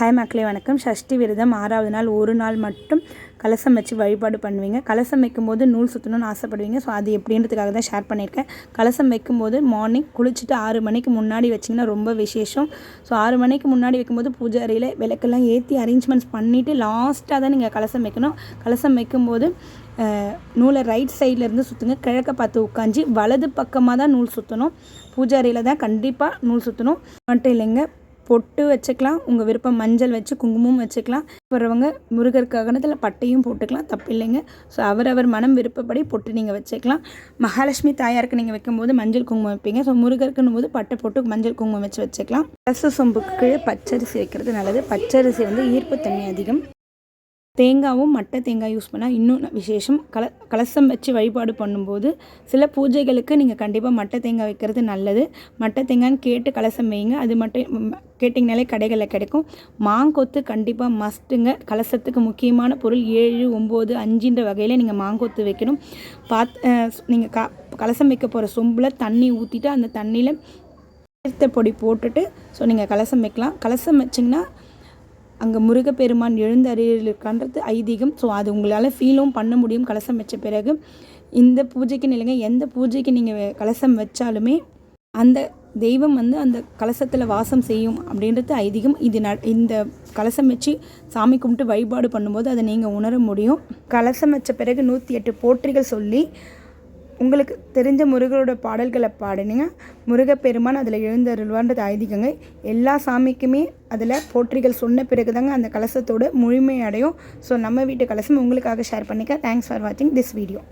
Hi மக்களே வணக்கம். சஷ்டி விரதம் ஆறாவது நாள். ஒரு நாள் மட்டும் கலசம் வச்சு வழிபாடு பண்ணுவீங்க. கலசம் வைக்கும்போது நூல் சுற்றணும்னு ஆசைப்படுவீங்க. ஸோ அது எப்படின்றதுக்காக தான் ஷேர் பண்ணியிருக்கேன். கலசம் வைக்கும்போது மார்னிங் குளிச்சுட்டு ஆறு மணிக்கு முன்னாடி வச்சிங்கன்னா ரொம்ப விசேஷம். ஸோ ஆறு மணிக்கு முன்னாடி வைக்கும்போது பூஜை அறையில் விளக்கெல்லாம் ஏற்றி அரேஞ்ச்மெண்ட்ஸ் பண்ணிவிட்டு லாஸ்ட்டாக தான் நீங்கள் கலசம் வைக்கணும். கலசம் வைக்கும்போது நூலை ரைட் சைடில் இருந்து சுற்றுங்க கிழக்க பார்த்து உட்காந்து வலது பக்கமாக தான் நூல் சுற்றணும் பூஜை அறையில் தான் கண்டிப்பாக நூல் சுற்றணும் மட்டும் இல்லைங்க பொட்டு வச்சுக்கலாம் உங்கள் விருப்பம் மஞ்சள் வச்சு குங்குமம் வச்சுக்கலாம். போகிறவங்க முருகர் ககனத்தில் பட்டையும் போட்டுக்கலாம் தப்பு இல்லைங்க ஸோ அவரவர் மனம் விருப்பப்படி பொட்டு நீங்கள் வச்சுக்கலாம். மகாலட்சுமி தாயாருக்கு நீங்கள் வைக்கும்போது மஞ்சள் குங்குமம் வைப்பீங்க. ஸோ முருகருக்குன்னும் போது பட்டை போட்டு மஞ்சள் குங்குமம் வச்சு வச்சுக்கலாம். ரச சொம்புக்கு கீழே பச்சரிசி வைக்கிறது நல்லது. பச்சரிசி வந்து ஈர்ப்பு தன்மை அதிகம். தேங்காவும் மட்டை தேங்காய் யூஸ் பண்ணால் இன்னும் விசேஷம். கல கலசம் வச்சு வழிபாடு பண்ணும்போது சில பூஜைகளுக்கு நீங்கள் கண்டிப்பாக மட்டை தேங்காய் வைக்கிறது நல்லது. மட்டை தேங்காய்னு கேட்டு கலசம் வைங்க. அது மட்டும் கேட்டிங்கனாலே கடைகளில் கிடைக்கும். மாங்கொத்து கண்டிப்பாக மஸ்ட்டுங்க கலசத்துக்கு முக்கியமான பொருள் ஏழு ஒம்பது அஞ்சுன்ற வகையில் நீங்கள் மாங்கொத்து வைக்கணும். பாத் நீங்கள் க கலசம் வைக்க போகிற சொம்பில் தண்ணி ஊற்றிட்டு அந்த தண்ணியில் தீர்த்த பொடி போட்டுட்டு ஸோ நீங்கள் கலசம் வைக்கலாம். கலசம் வச்சிங்கன்னா அங்கே முருகப்பெருமான் எழுந்தருளிருக்கான்றது ஐதீகம். ஸோ அது உங்களால் ஃபீலும் பண்ண முடியும். கலசம் வச்ச பிறகு இந்த பூஜைக்குன்னு இல்லைங்க எந்த பூஜைக்கு நீங்கள் கலசம் வச்சாலுமே அந்த தெய்வம் வந்து அந்த கலசத்தில் வாசம் செய்யும் அப்படின்றது ஐதீகம். இது ந இந்த கலசம் வச்சு சாமி கும்பிட்டு வழிபாடு பண்ணும்போது அதை நீங்கள் உணர முடியும். கலசம் வச்ச பிறகு நூற்றி எட்டு போற்றிகள் சொல்லி உங்களுக்கு தெரிஞ்ச முருகரோட பாடல்களை பாடினீங்க. முருகப்பெருமான் அதில் எழுந்தருள்வான்றது ஐதீகங்க எல்லா சாமிக்குமே அதில் போற்றிகள் சொன்ன பிறகு தாங்க அந்த கலசத்தோட முழுமை அடையும் ஸோ நம்ம வீட்டு கலசம் உங்களுக்காக ஷேர் பண்ணிக்க. தேங்க்ஸ் ஃபார் வாட்சிங் திஸ் வீடியோ